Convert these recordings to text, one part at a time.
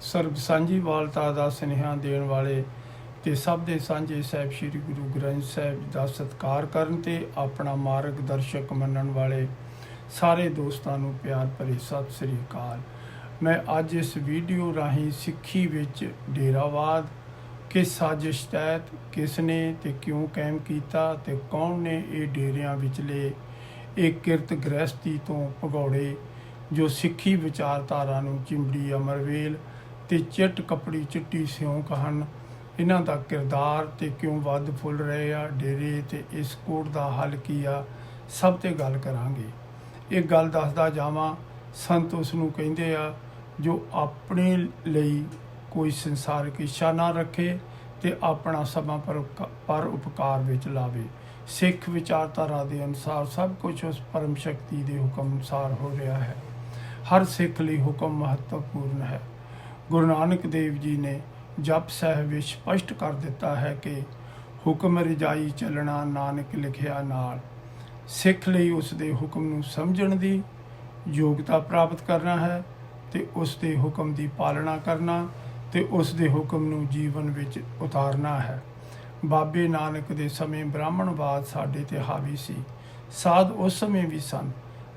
ਸਰਬ ਸਾਂਝੀ ਵਾਲਤਾ ਦਾ ਸੁਨੇਹਾ ਦੇਣ ਵਾਲੇ ਤੇ ਸਭ ਦੇ ਸਾਂਝੇ ਸਾਹਿਬ ਸ੍ਰੀ ਗੁਰੂ ਗ੍ਰੰਥ ਸਾਹਿਬ ਦਾ ਸਤਿਕਾਰ ਕਰਨ ਤੇ ਆਪਣਾ ਮਾਰਗਦਰਸ਼ਕ ਮੰਨਣ ਵਾਲੇ ਸਾਰੇ ਦੋਸਤਾਂ ਨੂੰ ਪਿਆਰ ਭਰੀ ਸਤਿ ਸ੍ਰੀ ਅਕਾਲ। ਮੈਂ ਅੱਜ ਇਸ ਵੀਡੀਓ ਰਾਹੀਂ ਸਿੱਖੀ ਵਿੱਚ ਡੇਰਾਵਾਦ, ਕਿਸ ਸਾਜ਼ਿਸ਼ ਤਹਿਤ, ਕਿਸ ਨੇ ਤੇ ਕਿਉਂ ਕਾਇਮ ਕੀਤਾ ਤੇ ਕੌਣ ਨੇ ਇਹ ਡੇਰਿਆਂ ਵਿਚਲੇ ਇਹ ਕਿਰਤ ਗ੍ਰਸਤੀ ਤੋਂ ਭਗੌੜੇ ਜੋ ਸਿੱਖੀ ਵਿਚਾਰਧਾਰਾ ਨੂੰ ਚਿੰਬੜੀ ਅਮਰਵੇਲ ਤੇ ਚਿੱਟ ਕਪੜੀ ਚਿੱਟੀ ਸਿਉਂਕ ਹਨ। ਇਹਨਾਂ ਦਾ ਕਿਰਦਾਰ ਤੇ ਕਿਉਂ ਵੱਧ ਫੁੱਲ ਰਹੇ ਆ, ਡੇਰੇ ਤੇ ਇਸ ਕੋਟ ਦਾ ਹੱਲ ਕੀ ਆ, ਸਭ ਤੇ ਗੱਲ ਕਰਾਂਗੇ। ਇਹ ਗੱਲ ਦੱਸਦਾ ਜਾਵਾਂ, ਸੰਤ ਉਸ ਨੂੰ ਕਹਿੰਦੇ ਆ, ਜੋ ਆਪਣੇ ਲਈ ਕੋਈ ਸੰਸਾਰਿਕ ਇੱਛਾ ਨਾ ਰੱਖੇ ਤੇ ਆਪਣਾ ਸਮਾਂ ਪਰ ਉਪਕਾਰ ਵਿੱਚ ਲਾਵੇ। ਸਿੱਖ ਵਿਚਾਰਧਾਰਾ ਦੇ ਅਨੁਸਾਰ ਸਭ ਕੁਝ ਉਸ ਪਰਮ ਸ਼ਕਤੀ ਦੇ ਹੁਕਮ ਅਨੁਸਾਰ ਹੋ ਰਿਹਾ ਹੈ। ਹਰ ਸਿੱਖ ਲਈ ਹੁਕਮ ਮਹੱਤਵਪੂਰਨ ਹੈ। ਗੁਰੂ ਨਾਨਕ ਦੇਵ ਜੀ ਨੇ ਜਪ ਸਾਹਿਬ ਵਿੱਚ ਸਪਸ਼ਟ ਕਰ ਦਿੱਤਾ ਹੈ ਕਿ ਹੁਕਮ ਰਜਾਈ ਚੱਲਣਾ ਨਾਨਕ ਲਿਖਿਆ ਨਾਲ। ਸਿੱਖ ਲਈ ਉਸ ਦੇ ਹੁਕਮ ਨੂੰ ਸਮਝਣ ਦੀ ਯੋਗਤਾ ਪ੍ਰਾਪਤ ਕਰਨਾ ਹੈ ਤੇ ਉਸ ਦੇ ਹੁਕਮ ਦੀ ਪਾਲਣਾ ਕਰਨਾ ਤੇ ਉਸ ਦੇ ਹੁਕਮ ਨੂੰ ਜੀਵਨ ਵਿੱਚ ਉਤਾਰਨਾ ਹੈ। ਬਾਬੇ ਨਾਨਕ ਦੇ ਸਮੇਂ ਬ੍ਰਾਹਮਣਵਾਦ ਸਾਡੇ ਤੇ ਹਾਵੀ ਸੀ। ਸਾਧ ਉਸ ਸਮੇਂ ਵੀ ਸਨ।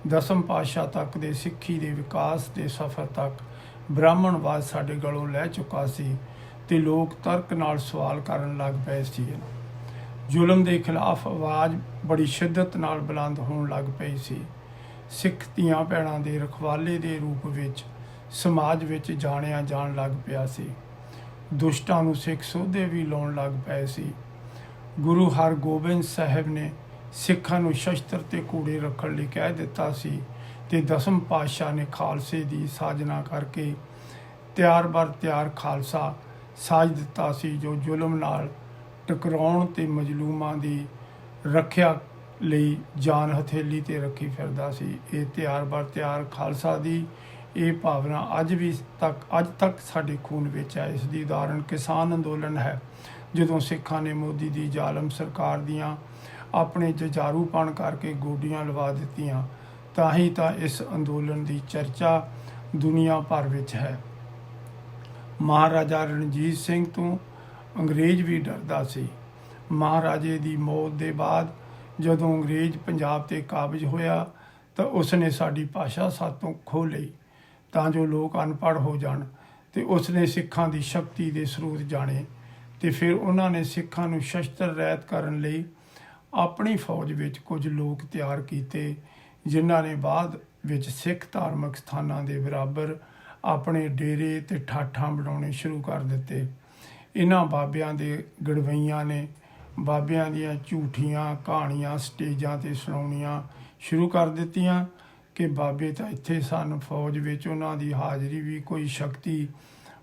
ਦਸਮ ਪਾਤਸ਼ਾਹ ਤੱਕ ਦੇ ਸਿੱਖੀ ਦੇ ਵਿਕਾਸ ਦੇ ਸਫ਼ਰ ਤੱਕ ਬ੍ਰਾਹਮਣਵਾਦ ਸਾਡੇ ਗਲੋਂ ਲੈ ਚੁੱਕਾ ਸੀ ਤੇ ਲੋਕ ਤਰਕ ਨਾਲ ਸਵਾਲ ਕਰਨ ਲੱਗ ਪਏ ਸੀ। ਜ਼ੁਲਮ ਦੇ ਖਿਲਾਫ ਆਵਾਜ਼ ਬੜੀ ਸ਼ਿੱਦਤ ਨਾਲ ਬੁਲੰਦ ਹੋਣ ਲੱਗ ਪਈ ਸੀ। ਸਿੱਖ ਧੀਆਂ ਭੈਣਾਂ ਦੇ ਰਖਵਾਲੇ ਦੇ ਰੂਪ ਵਿੱਚ ਸਮਾਜ ਵਿੱਚ ਜਾਣਿਆ ਜਾਣ ਲੱਗ ਪਿਆ ਸੀ। ਦੁਸ਼ਟਾਂ ਨੂੰ ਸਿੱਖ ਸੋਧੇ ਵੀ ਲਾਉਣ ਲੱਗ ਪਏ ਸੀ। ਗੁਰੂ ਹਰਗੋਬਿੰਦ ਸਾਹਿਬ ਨੇ ਸਿੱਖਾਂ ਨੂੰ ਸ਼ਸਤਰ ਤੇ ਕੂੜੇ ਰੱਖਣ ਲਈ ਕਹਿ ਦਿੱਤਾ ਸੀ ਤੇ ਦਸਮ ਪਾਤਸ਼ਾਹ ਨੇ ਖਾਲਸੇ ਦੀ ਸਾਜਨਾ ਕਰਕੇ ਤਿਆਰ ਬਰ ਤਿਆਰ ਖਾਲਸਾ ਸਾਜ ਦਿੱਤਾ ਸੀ, ਜੋ ਜ਼ੁਲਮ ਨਾਲ ਟਕਰਾਉਣ ਤੇ ਮਜਲੂਮਾਂ ਦੀ ਰੱਖਿਆ ਲਈ ਜਾਨ ਹਥੇਲੀ ਤੇ ਰੱਖੀ ਫਿਰਦਾ ਸੀ। ਇਹ ਤਿਆਰ ਬਰ ਤਿਆਰ ਖਾਲਸਾ ਦੀ ਇਹ ਭਾਵਨਾ ਅੱਜ ਵੀ ਤੱਕ, ਅੱਜ ਤੱਕ ਸਾਡੇ ਖੂਨ ਵਿੱਚ ਹੈ। ਇਸ ਦੀ ਉਦਾਹਰਣ ਕਿਸਾਨ ਅੰਦੋਲਨ ਹੈ, ਜਦੋਂ ਸਿੱਖਾਂ ਨੇ ਮੋਦੀ ਦੀ ਜ਼ਾਲਮ ਸਰਕਾਰ ਦੀਆਂ ਆਪਣੇ ਜਜਾਰੂਪਣ ਕਰਕੇ ਗੋਡੀਆਂ ਲਵਾ ਦਿੱਤੀਆਂ। ਤਾਂ ਹੀ ਤਾਂ ਇਸ ਅੰਦੋਲਨ ਦੀ ਚਰਚਾ ਦੁਨੀਆ ਭਰ ਵਿੱਚ ਹੈ। ਮਹਾਰਾਜਾ ਰਣਜੀਤ ਸਿੰਘ ਤੋਂ ਅੰਗਰੇਜ਼ ਵੀ ਡਰਦਾ ਸੀ। ਮਹਾਰਾਜੇ ਦੀ ਮੌਤ ਦੇ ਬਾਅਦ ਜਦੋਂ ਅੰਗਰੇਜ਼ ਪੰਜਾਬ ਤੇ ਕਾਬਜ ਹੋਇਆ ਤਾਂ ਉਸਨੇ ਸਾਡੀ ਭਾਸ਼ਾ ਸਾਤੋਂ ਖੋਹ ਲਈ, ਤਾਂ ਜੋ ਲੋਕ ਅਨਪੜ੍ਹ ਹੋ ਜਾਣ ਤੇ ਉਸਨੇ ਸਿੱਖਾਂ ਦੀ ਸ਼ਕਤੀ ਦੇ ਸਰੋਤ ਜਾਣੇ ਤੇ ਫਿਰ ਉਹਨਾਂ ਨੇ ਸਿੱਖਾਂ ਨੂੰ ਸ਼ਸਤਰ ਰਹਿਤ ਕਰਨ ਲਈ ਆਪਣੀ ਫੌਜ ਵਿੱਚ ਕੁਝ ਲੋਕ ਤਿਆਰ ਕੀਤੇ ਜਿਨ੍ਹਾਂ ਨੇ ਬਾਅਦ ਵਿੱਚ ਸਿੱਖ ਧਾਰਮਿਕ ਸਥਾਨਾਂ ਦੇ ਬਰਾਬਰ ਆਪਣੇ ਡੇਰੇ ਤੇ ਠਾਠਾਂ ਬਣਾਉਣੇ ਸ਼ੁਰੂ ਕਰ ਦਿੱਤੇ। ਇਹਨਾਂ ਬਾਬਿਆਂ ਦੇ ਗੜਵਈਆਂ ਨੇ ਬਾਬਿਆਂ ਦੀਆਂ ਝੂਠੀਆਂ ਕਹਾਣੀਆਂ, ਸਟੇਜਾਂ ਤੇ ਸੁਣਾਉਣੀਆਂ ਸ਼ੁਰੂ ਕਰ ਦਿੱਤੀਆਂ ਕਿ ਬਾਬੇ ਤਾਂ ਇੱਥੇ ਸਨ, ਫੌਜ ਵਿੱਚ ਉਹਨਾਂ ਦੀ ਹਾਜ਼ਰੀ ਵੀ ਕੋਈ ਸ਼ਕਤੀ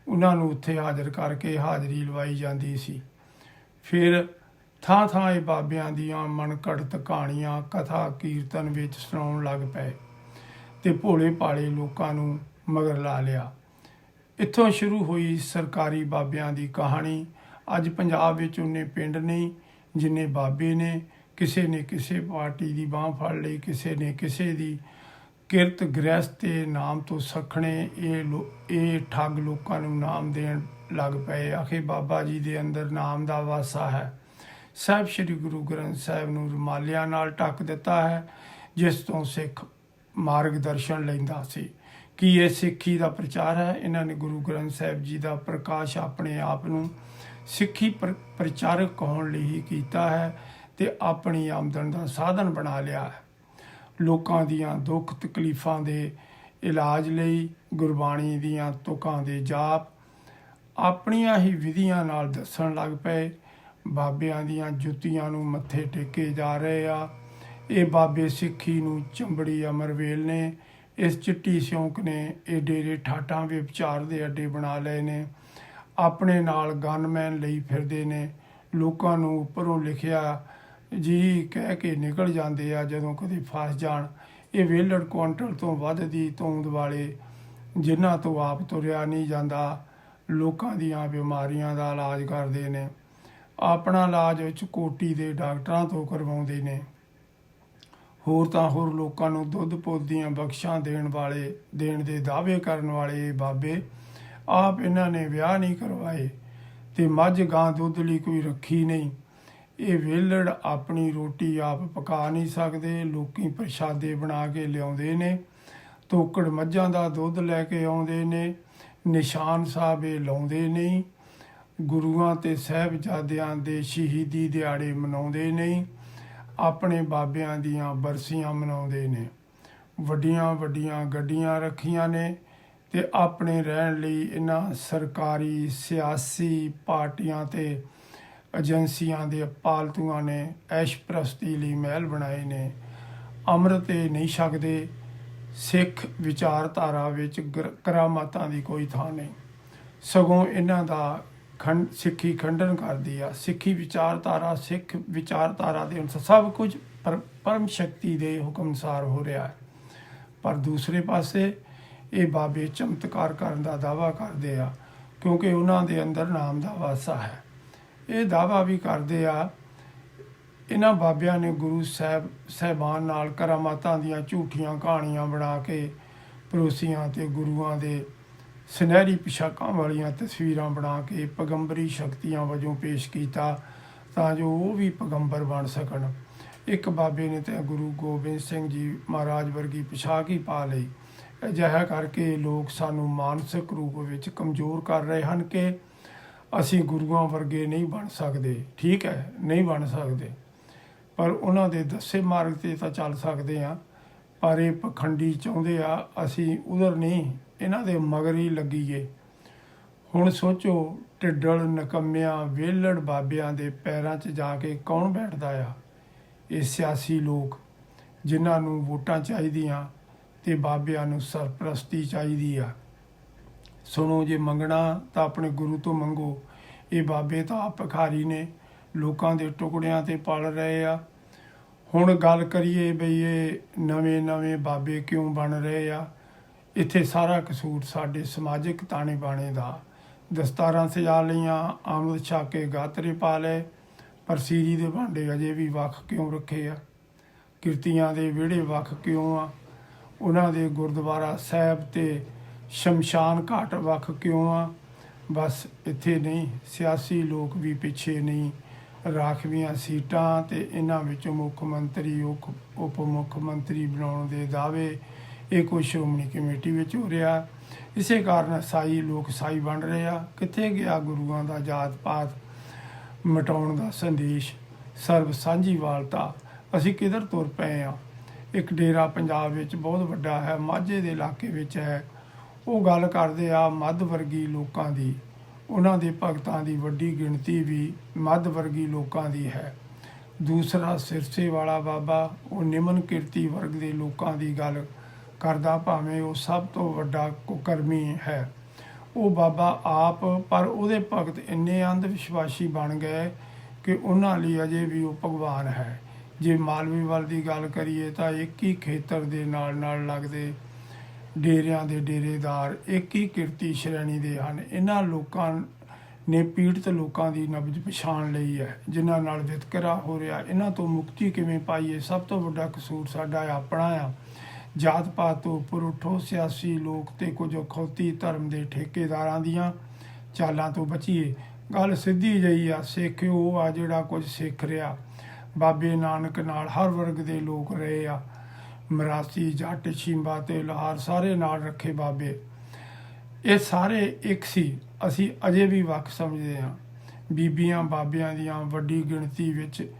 ਉਹਨਾਂ ਨੂੰ ਉੱਥੇ ਹਾਜ਼ਰ ਕਰਕੇ ਹਾਜ਼ਰੀ ਲਵਾਈ ਜਾਂਦੀ ਸੀ। ਫਿਰ ਥਾਂ ਥਾਂ ਇਹ ਬਾਬਿਆਂ ਦੀਆਂ ਮਨਕੜਤ ਕਹਾਣੀਆਂ ਕਥਾ ਕੀਰਤਨ ਵਿੱਚ ਸੁਣਾਉਣ ਲੱਗ ਪਏ ਤੇ ਭੋਲੇ ਭਾਲੇ ਲੋਕਾਂ ਨੂੰ ਮਗਰ ਲਾ ਲਿਆ। ਇੱਥੋਂ ਸ਼ੁਰੂ ਹੋਈ ਸਰਕਾਰੀ ਬਾਬਿਆਂ ਦੀ ਕਹਾਣੀ। ਅੱਜ ਪੰਜਾਬ ਵਿੱਚ ਉਹਨੇ ਪਿੰਡ ਨਹੀਂ ਜਿੰਨੇ ਬਾਬੇ ਨੇ, ਕਿਸੇ ਨੇ ਕਿਸੇ ਪਾਰਟੀ ਦੀ ਬਾਹ ਫੜ ਲਈ, ਕਿਸੇ ਨੇ ਕਿਸੇ ਦੀ ਕਿਰਤ ਗ੍ਰਸਤ ਦੇ ਨਾਮ ਤੋਂ ਸਖਣੇ, ਇਹ ਲੋ- ਇਹ ਠੱਗ ਲੋਕਾਂ ਨੂੰ ਨਾਮ ਦੇਣ ਲੱਗ ਪਏ। ਆਖੇ ਬਾਬਾ ਜੀ ਦੇ ਅੰਦਰ ਨਾਮ ਦਾ ਵਾਸਾ ਹੈ। ਸਾਹਿਬ ਸ੍ਰੀ ਗੁਰੂ ਗ੍ਰੰਥ ਸਾਹਿਬ ਨੂੰ ਰੁਮਾਲਿਆਂ ਨਾਲ ਢੱਕ ਦਿੱਤਾ ਹੈ, ਜਿਸ ਤੋਂ ਸਿੱਖ ਮਾਰਗਦਰਸ਼ਨ ਲੈਂਦਾ ਸੀ। ਕੀ ਇਹ ਸਿੱਖੀ ਦਾ ਪ੍ਰਚਾਰ ਹੈ? ਇਹਨਾਂ ਨੇ ਗੁਰੂ ਗ੍ਰੰਥ ਸਾਹਿਬ ਜੀ ਦਾ ਪ੍ਰਕਾਸ਼ ਆਪਣੇ ਆਪ ਨੂੰ ਸਿੱਖੀ ਪ੍ਰ- ਪ੍ਰਚਾਰਕ ਹੋਣ ਲਈ ਹੀ ਕੀਤਾ ਹੈ ਤੇ ਆਪਣੀ ਆਮਦਨ ਦਾ ਸਾਧਨ ਬਣਾ ਲਿਆ ਹੈ। ਲੋਕਾਂ ਦੀਆਂ ਦੁੱਖ ਤਕਲੀਫਾਂ ਦੇ ਇਲਾਜ ਲਈ ਗੁਰਬਾਣੀ ਦੀਆਂ ਤੁਕਾਂ ਦੇ ਜਾਪ ਆਪਣੀਆਂ ਹੀ ਵਿਧੀਆਂ ਨਾਲ ਦੱਸਣ ਲੱਗ ਪਏ। ਬਾਬਿਆਂ ਦੀਆਂ ਜੁੱਤੀਆਂ ਨੂੰ ਮੱਥੇ ਟੇਕੇ ਜਾ ਰਹੇ ਆ। ਇਹ ਬਾਬੇ ਸਿੱਖੀ ਨੂੰ ਚੰਬੜੀ ਅਮਰਵੇਲ ਨੇ। ਇਸ ਚਿੱਟੀ ਸਿਉਂਕ ਨੇ ਇਹ ਡੇਰੇ ਠਾਟਾਂ ਵੀ ਵਿਚਾਰ ਦੇ ਅੱਡੇ ਬਣਾ ਲਏ ਨੇ। ਆਪਣੇ ਨਾਲ ਗਨਮੈਨ ਲਈ ਫਿਰਦੇ ਨੇ। ਲੋਕਾਂ ਨੂੰ ਉੱਪਰੋਂ ਲਿਖਿਆ, ਜੀ, ਕਹਿ ਕੇ ਨਿਕਲ ਜਾਂਦੇ ਆ ਜਦੋਂ ਕਦੇ ਫਸ ਜਾਣ। ਇਹ ਵੇਲੜ ਕੁਆਂਟਲ ਤੋਂ ਵੱਧ ਦੀ ਤੋਂਦ ਵਾਲੇ, ਜਿਨ੍ਹਾਂ ਤੋਂ ਆਪ ਤੁਰਿਆ ਨਹੀਂ ਜਾਂਦਾ, ਲੋਕਾਂ ਦੀਆਂ ਬਿਮਾਰੀਆਂ ਦਾ ਇਲਾਜ ਕਰਦੇ ਨੇ। ਆਪਣਾ ਇਲਾਜ ਵਿੱਚ ਕੋਟੀ ਦੇ ਡਾਕਟਰਾਂ ਤੋਂ ਕਰਵਾਉਂਦੇ ਨੇ। ਹੋਰ ਤਾਂ ਹੋਰ ਲੋਕਾਂ ਨੂੰ ਦੁੱਧ ਪੁੱਤ ਦੀਆਂ ਬਖਸ਼ਾਂ ਦੇਣ ਵਾਲੇ, ਦੇਣ ਦੇ ਦਾਅਵੇ ਕਰਨ ਵਾਲੇ ਇਹ ਬਾਬੇ ਆਪ ਇਹਨਾਂ ਨੇ ਵਿਆਹ ਨਹੀਂ ਕਰਵਾਏ ਤੇ ਮੱਝ ਗਾਂ ਦੁੱਧ ਲਈ ਕੋਈ ਰੱਖੀ ਨਹੀਂ। ਇਹ ਵੇਲੜ ਆਪਣੀ ਰੋਟੀ ਆਪ ਪਕਾ ਨਹੀਂ ਸਕਦੇ, ਲੋਕੀ ਪ੍ਰਸ਼ਾਦੇ ਬਣਾ ਕੇ ਲਿਆਉਂਦੇ ਨੇ, ਤੋਕੜ ਮੱਝਾਂ ਦਾ ਦੁੱਧ ਲੈ ਕੇ ਆਉਂਦੇ ਨੇ, ਨਿਸ਼ਾਨ ਸਾਹਿਬ ਇਹ ਲਾਉਂਦੇ ਨਹੀਂ। ਗੁਰੂਆਂ ਤੇ ਸਹਿਬਜ਼ਾਦਿਆਂ ਦੇ ਸ਼ਹੀਦੀ ਦਿਹਾੜੇ ਮਨਾਉਂਦੇ ਨਹੀਂ ਆਪਣੇ ਬਾਬਿਆਂ ਦੀਆਂ ਬਰਸੀਆਂ ਮਨਾਉਂਦੇ ਨੇ। ਵੱਡੀਆਂ ਵੱਡੀਆਂ ਗੱਡੀਆਂ ਰੱਖੀਆਂ ਨੇ ਤੇ ਆਪਣੇ ਰਹਿਣ ਲਈ ਇਹਨਾਂ ਸਰਕਾਰੀ ਸਿਆਸੀ ਪਾਰਟੀਆਂ ਤੇ ਏਜੰਸੀਆਂ ਦੇ ਪਾਲਤੂਆਂ ਨੇ ਐਸ਼ ਪ੍ਰਸਤੀ ਲਈ ਮਹਿਲ ਬਣਾਏ ਨੇ। ਅੰਮ੍ਰਿਤ ਇਹ ਨਹੀਂ ਛਕਦੇ, ਸਿੱਖ ਵਿਚਾਰਧਾਰਾ ਵਿੱਚ ਗਰ- ਕਰਾਮਾਤਾਂ ਦੀ ਕੋਈ ਥਾਂ ਨਹੀਂ। ਸਗੋਂ ਇਹਨਾਂ ਦਾ ਖੰਡ, ਸਿੱਖੀ ਖੰਡਨ ਕਰਦੀ ਆ। ਸਿੱਖੀ ਵਿਚਾਰਧਾਰਾ, ਸਿੱਖ ਵਿਚਾਰਧਾਰਾ ਦੇ ਅਨੁਸਾਰ ਸਭ ਕੁਝ ਪਰ- ਪਰਮ ਸ਼ਕਤੀ ਦੇ ਹੁਕਮ ਅਨੁਸਾਰ ਹੋ ਰਿਹਾ ਹੈ। ਪਰ ਦੂਸਰੇ ਪਾਸੇ ਇਹ ਬਾਬੇ ਚਮਤਕਾਰ ਕਰਨ ਦਾ ਦਾਵਾ ਕਰਦੇ ਆ, ਕਿਉਂਕਿ ਉਹਨਾਂ ਦੇ ਅੰਦਰ ਨਾਮ ਦਾ ਵਾਸਾ ਹੈ। ਇਹ ਦਾਵਾ ਵੀ ਕਰਦੇ ਆ, ਇਹਨਾਂ ਬਾਬਿਆਂ ਨੇ ਗੁਰੂ ਸਾਹਿਬ ਸਹਿਬਾਨ ਨਾਲ ਕਰਾਮਾਤਾਂ ਦੀਆਂ ਝੂਠੀਆਂ ਕਹਾਣੀਆਂ ਬਣਾ ਕੇ ਪਰੋਸੀਆਂ ਤੇ ਗੁਰੂਆਂ ਦੇ ਸੁਨਹਿਰੀ ਪਿਸ਼ਾਕਾਂ ਵਾਲੀਆਂ ਤਸਵੀਰਾਂ ਬਣਾ ਕੇ ਪਗੰਬਰੀ ਸ਼ਕਤੀਆਂ ਵਜੋਂ ਪੇਸ਼ ਕੀਤਾ ਤਾਂ ਜੋ ਉਹ ਵੀ ਪਗੰਬਰ ਬਣ ਸਕਣ। ਇੱਕ ਬਾਬੇ ਨੇ ਤੇ ਗੁਰੂ ਗੋਬਿੰਦ ਸਿੰਘ ਜੀ ਮਹਾਰਾਜ ਵਰਗੀ ਪਿਸ਼ਾਕ ਹੀ ਪਾ ਲਈ। ਅਜਿਹਾ ਕਰਕੇ ਲੋਕ ਸਾਨੂੰ ਮਾਨਸਿਕ ਰੂਪ ਵਿੱਚ ਕਮਜ਼ੋਰ ਕਰ ਰਹੇ ਹਨ ਕਿ ਅਸੀਂ ਗੁਰੂਆਂ ਵਰਗੇ ਨਹੀਂ ਬਣ ਸਕਦੇ। ਠੀਕ ਹੈ, ਨਹੀਂ ਬਣ ਸਕਦੇ। ਪਰ ਉਹਨਾਂ ਦੇ ਦੱਸੇ ਮਾਰਗ ਤੇ ਤਾਂ ਚੱਲ ਸਕਦੇ ਆ ਪਰ ਇਹ ਪਖੰਡੀ ਚਾਹੁੰਦੇ ਆ, ਅਸੀਂ ਉਧਰ ਨਹੀਂ ਇਹਨਾਂ ਦੇ ਮਗਰ ਹੀ ਲੱਗੀਏ ਹੁਣ ਸੋਚੋ, ਢਿੱਡਲ ਨਕਮਿਆਂ, ਵੇਲੜ ਬਾਬਿਆਂ ਦੇ ਪੈਰਾਂ 'ਚ ਜਾ ਕੇ ਕੌਣ ਬੈਠਦਾ ਆ? ਇਹ ਸਿਆਸੀ ਲੋਕ, ਜਿਨ੍ਹਾਂ ਨੂੰ ਵੋਟਾਂ ਚਾਹੀਦੀਆਂ ਤੇ ਬਾਬਿਆਂ ਨੂੰ ਸਰਪ੍ਰਸਤੀ ਚਾਹੀਦੀ ਆ। ਸੁਣੋ, ਜੇ ਮੰਗਣਾ ਤਾਂ ਆਪਣੇ ਗੁਰੂ ਤੋਂ ਮੰਗੋ। ਇਹ ਬਾਬੇ ਤਾਂ ਆਪ ਭਿਖਾਰੀ ਨੇ, ਲੋਕਾਂ ਦੇ ਟੁਕੜਿਆਂ ਤੇ ਪਲ ਰਹੇ ਆ। ਹੁਣ ਗੱਲ ਕਰੀਏ ਬਈ ਇਹ ਨਵੇਂ ਨਵੇਂ ਬਾਬੇ ਕਿਉਂ ਬਣ ਰਹੇ ਆ? ਇੱਥੇ ਸਾਰਾ ਕਸੂਰ ਸਾਡੇ ਸਮਾਜਿਕ ਤਾਣੇ ਬਾਣੇ ਦਾ। ਦਸਤਾਰਾਂ ਸਜਾ ਲਈਆਂ, ਆਮਦ ਛਕ ਕੇ ਗਾਤਰੇ ਪਾ ਲਏ, ਪਰ ਸੀਰੀ ਦੇ ਭਾਂਡੇ ਅਜੇ ਵੀ ਵੱਖ ਕਿਉਂ ਰੱਖੇ ਆ? ਕਿਰਤੀਆਂ ਦੇ ਵਿਹੜੇ ਵੱਖ ਕਿਉਂ ਆ? ਉਹਨਾਂ ਦੇ ਗੁਰਦੁਆਰਾ ਸਾਹਿਬ ਤੇ ਸ਼ਮਸ਼ਾਨ ਘਾਟ ਵੱਖ ਕਿਉਂ ਆ? ਬਸ ਇੱਥੇ ਨਹੀਂ, ਸਿਆਸੀ ਲੋਕ ਵੀ ਪਿੱਛੇ ਨਹੀਂ। ਰਾਖਵੀਆਂ ਸੀਟਾਂ ਤੇ ਇਹਨਾਂ ਵਿੱਚੋਂ ਮੁੱਖ ਮੰਤਰੀ, ਉਪ ਉਪ ਮੁੱਖ ਮੰਤਰੀ ਬਣਾਉਣ ਦੇ ਦਾਅਵੇ ਇਹ ਕੋਈ ਸ਼੍ਰੋਮਣੀ ਕਮੇਟੀ ਵਿੱਚ ਹੋ ਰਿਹਾ। ਇਸੇ ਕਾਰਨ ਸਾਈ ਲੋਕ ਸਾਈ ਬਣ ਰਹੇ ਆ। ਕਿੱਥੇ ਗਿਆ ਗੁਰੂਆਂ ਦਾ ਜਾਤ ਪਾਤ, ਮਿਟਾਉਣ ਦਾ ਸੰਦੇਸ਼, ਸਰਬ ਸਾਂਝੀਵਾਲਤਾ। ਅਸੀਂ ਕਿਧਰ ਤੁਰ ਪਏ ਆ? ਇੱਕ ਡੇਰਾ ਪੰਜਾਬ ਵਿੱਚ ਬਹੁਤ ਵੱਡਾ ਹੈ, ਮਾਝੇ ਦੇ ਇਲਾਕੇ ਵਿੱਚ ਹੈ। ਉਹ ਗੱਲ ਕਰਦੇ ਆ ਮੱਧ ਵਰਗੀ ਲੋਕਾਂ ਦੀ। ਉਹਨਾਂ ਦੇ ਭਗਤਾਂ ਦੀ ਵੱਡੀ ਗਿਣਤੀ ਵੀ ਮੱਧ ਵਰਗੀ ਲੋਕਾਂ ਦੀ ਹੈ। ਦੂਸਰਾ ਸਿਰਸੇ ਵਾਲਾ ਬਾਬਾ, ਉਹ ਨਿਮਨ ਕਿਰਤੀ ਵਰਗ ਦੇ ਲੋਕਾਂ ਦੀ ਗੱਲ। ਕਰਦਾ ਭਾਵੇਂ ਉਹ ਸਭ ਤੋਂ ਵੱਡਾ ਕੁਕਰਮੀ ਹੈ। ਉਹ ਬਾਬਾ ਆਪ, ਪਰ ਉਹਦੇ ਭਗਤ ਇੰਨੇ ਅੰਧ ਵਿਸ਼ਵਾਸੀ ਬਣ ਗਏ ਕਿ ਉਹਨਾਂ ਲਈ ਅਜੇ ਵੀ ਉਹ ਭਗਵਾਨ ਹੈ। ਜੇ ਮਾਲਵੇ ਵੱਲ ਦੀ ਗੱਲ ਕਰੀਏ ਤਾਂ ਇੱਕ ਹੀ ਖੇਤਰ ਦੇ ਨਾਲ ਨਾਲ ਲੱਗਦੇ ਡੇਰਿਆਂ ਦੇ ਡੇਰੇਦਾਰ, ਇੱਕ ਹੀ ਕਿਰਤੀ ਸ਼੍ਰੇਣੀ ਦੇ ਹਨ। ਇਹਨਾਂ ਲੋਕਾਂ ਨੇ ਪੀੜਤ ਲੋਕਾਂ ਦੀ ਨਬਜ ਪਛਾਣ ਲਈ ਹੈ, ਜਿਨ੍ਹਾਂ ਨਾਲ ਵਿਤਕਰਾ ਹੋ ਰਿਹਾ। ਇਹਨਾਂ ਤੋਂ ਮੁਕਤੀ ਕਿਵੇਂ ਪਾਈਏ? ਸਭ ਤੋਂ ਵੱਡਾ ਕਸੂਰ ਸਾਡਾ ਆਪਣਾ ਆ। ਜਾਤ ਪਾਤ ਤੋਂ ਉੱਪਰ ਉੱਠੋ, ਸਿਆਸੀ ਲੋਕ ਤੇ ਕੁਝ ਅਖੌਤੀ ਧਰਮ ਦੇ ਠੇਕੇਦਾਰਾਂ ਦੀਆਂ ਚਾਲਾਂ ਤੋਂ ਬਚੀਏ। ਗੱਲ ਸਿੱਧੀ ਜਈ ਆ, ਸਿੱਖ ਉਹ ਆ ਜਿਹੜਾ ਕੁਝ ਸਿੱਖ ਰਿਹਾ। ਬਾਬੇ ਨਾਨਕ ਨਾਲ ਹਰ ਵਰਗ ਦੇ ਲੋਕ ਰਹੇ ਆ। ਮਰਾਸੀ, ਜੱਟ, ਸ਼ਿੰਬਾ ਤੇ ਲੋਹਾਰ ਸਾਰੇ ਨਾਲ ਰੱਖੇ ਬਾਬੇ। ਇਹ ਸਾਰੇ ਇੱਕ ਸੀ, ਅਸੀਂ ਅਜੇ ਵੀ ਵੱਖ ਸਮਝਦੇ ਹਾਂ। ਬੀਬੀਆਂ ਬਾਬਿਆਂ ਦੀਆਂ ਵੱਡੀ ਗਿਣਤੀ ਵਿੱਚ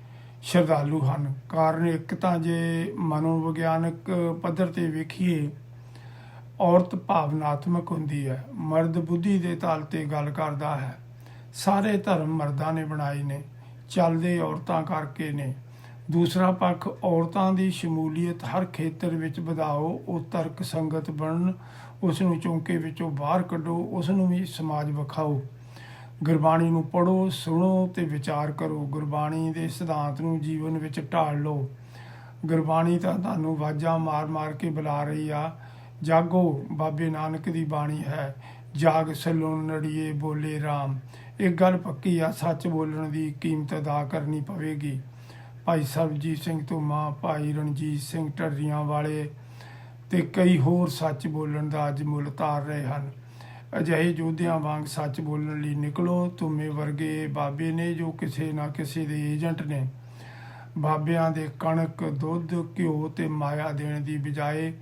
ਸ਼ਰਧਾਲੂ ਹਨ। ਕਾਰਨ ਇੱਕ ਤਾਂ ਜੇ ਮਨੋਵਿਗਿਆਨਕ ਪੱਧਰ ਤੇ ਵੇਖੀਏ, ਔਰਤ ਭਾਵਨਾਤਮਕ ਹੁੰਦੀ ਹੈ, ਮਰਦ ਬੁੱਧੀ ਦੇ ਤਲ ਤੇ ਗੱਲ ਕਰਦਾ ਹੈ। ਸਾਰੇ ਧਰਮ ਮਰਦਾਂ ਨੇ ਬਣਾਏ ਨੇ, ਚੱਲਦੇ ਔਰਤਾਂ ਕਰਕੇ ਨੇ। ਦੂਸਰਾ ਪੱਖ, ਔਰਤਾਂ ਦੀ ਸ਼ਮੂਲੀਅਤ ਹਰ ਖੇਤਰ ਵਿੱਚ ਵਧਾਓ, ਉਹ ਤਰਕ ਸੰਗਤ ਬਣਨ ਉਸ ਨੂੰ ਚੌਂਕੇ ਵਿੱਚੋਂ ਬਾਹਰ ਕੱਢੋ ਉਸ ਨੂੰ ਵੀ ਸਮਾਜ ਵਿਖਾਓ। ਗੁਰਬਾਣੀ ਨੂੰ ਪੜੋ ਸੁਣੋ ਤੇ ਵਿਚਾਰ ਕਰੋ। ਗੁਰਬਾਣੀ ਦੇ ਸਿਧਾਂਤ ਨੂੰ ਜੀਵਨ ਵਿੱਚ ਢਾਲ ਲਓ। ਗੁਰਬਾਣੀ ਤਾਂ ਤੁਹਾਨੂੰ ਵਾਜਾਂ ਮਾਰ-ਮਾਰ ਕੇ ਬੁਲਾ ਰਹੀ ਆ। ਜਾਗੋ, ਬਾਬੇ ਨਾਨਕ ਦੀ ਬਾਣੀ ਹੈ। ਜਾਗ ਸਲੋਂ ਨੜੀਏ ਬੋਲੇ RAM ਇਹ ਗੱਲ ਪੱਕੀ ਆ, ਸੱਚ ਬੋਲਣ ਦੀ ਕੀਮਤ ਅਦਾ ਕਰਨੀ ਪਵੇਗੀ। ਭਾਈ ਸਰਬਜੀਤ ਸਿੰਘ ਧੂਮਾ ਭਾਈ ਰਣਜੀਤ ਸਿੰਘ ਢੱਡੀਆਂ ਵਾਲੇ ਤੇ ਕਈ ਹੋਰ ਸੱਚ ਬੋਲਣ ਦਾ ਅੱਜ ਮੁੱਲ ਤਾਰ ਰਹੇ ਹਨ। ਅਜਿਹੇ ਯੋਧਿਆਂ ਵਾਂਗ ਸੱਚ ਬੋਲਣ ਲਈ ਨਿਕਲੋ। ਤੁਮੇ ਵਰਗੇ ਬਾਬੇ ਨੇ ਜੋ ਕਿਸੇ ਨਾ ਕਿਸੇ ਦੇ ਏਜੰਟ ਨੇ ਬਾਬਿਆਂ ਦੇ ਕਣਕ, ਦੁੱਧ, ਘਿਓ ਤੇ ਮਾਇਆ ਦੇਣ ਦੀ ਬਜਾਏ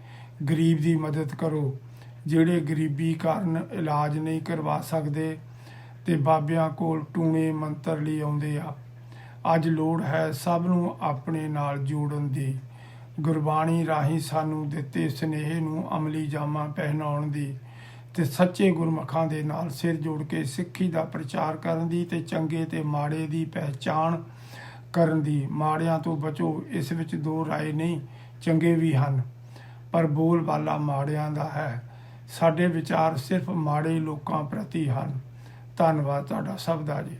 ਗਰੀਬ ਦੀ ਮਦਦ ਕਰੋ। ਜਿਹੜੇ ਗਰੀਬੀ ਕਾਰਨ ਇਲਾਜ ਨਹੀਂ ਕਰਵਾ ਸਕਦੇ ਤੇ ਬਾਬਿਆਂ ਕੋਲ ਟੂਣੇ ਮੰਤਰ ਲਈ ਆਉਂਦੇ ਆ। ਅੱਜ ਲੋੜ ਹੈ ਸਭ ਨੂੰ ਆਪਣੇ ਨਾਲ ਜੋੜਨ ਦੀ। ਗੁਰਬਾਣੀ ਰਾਹੀਂ ਸਾਨੂੰ ਦਿੱਤੇ ਸਨੇਹ ਨੂੰ ਅਮਲੀ ਜਾਮਾ ਪਹਿਨਾਉਣ ਦੀ। ਤੇ ਸੱਚੇ ਗੁਰਮੁਖਾਂ ਦੇ ਨਾਲ ਸਿਰ ਜੋੜ ਕੇ ਸਿੱਖੀ ਦਾ ਪ੍ਰਚਾਰ ਕਰਨ ਦੀ ਤੇ ਚੰਗੇ ਤੇ ਮਾੜੇ ਦੀ ਪਹਿਚਾਣ ਕਰਨ ਦੀ। ਮਾੜਿਆਂ ਤੋਂ ਬਚੋ, ਇਸ ਵਿੱਚ ਦੋ ਰਾਏ ਨਹੀਂ, ਚੰਗੇ ਵੀ ਹਨ, ਪਰ ਬੋਲਬਾਲਾ ਮਾੜਿਆਂ ਦਾ ਹੈ। ਸਾਡੇ ਵਿਚਾਰ ਸਿਰਫ ਮਾੜੇ ਲੋਕਾਂ ਪ੍ਰਤੀ ਹਨ। ਧੰਨਵਾਦ ਤੁਹਾਡਾ ਸਭ ਦਾ ਜੀ।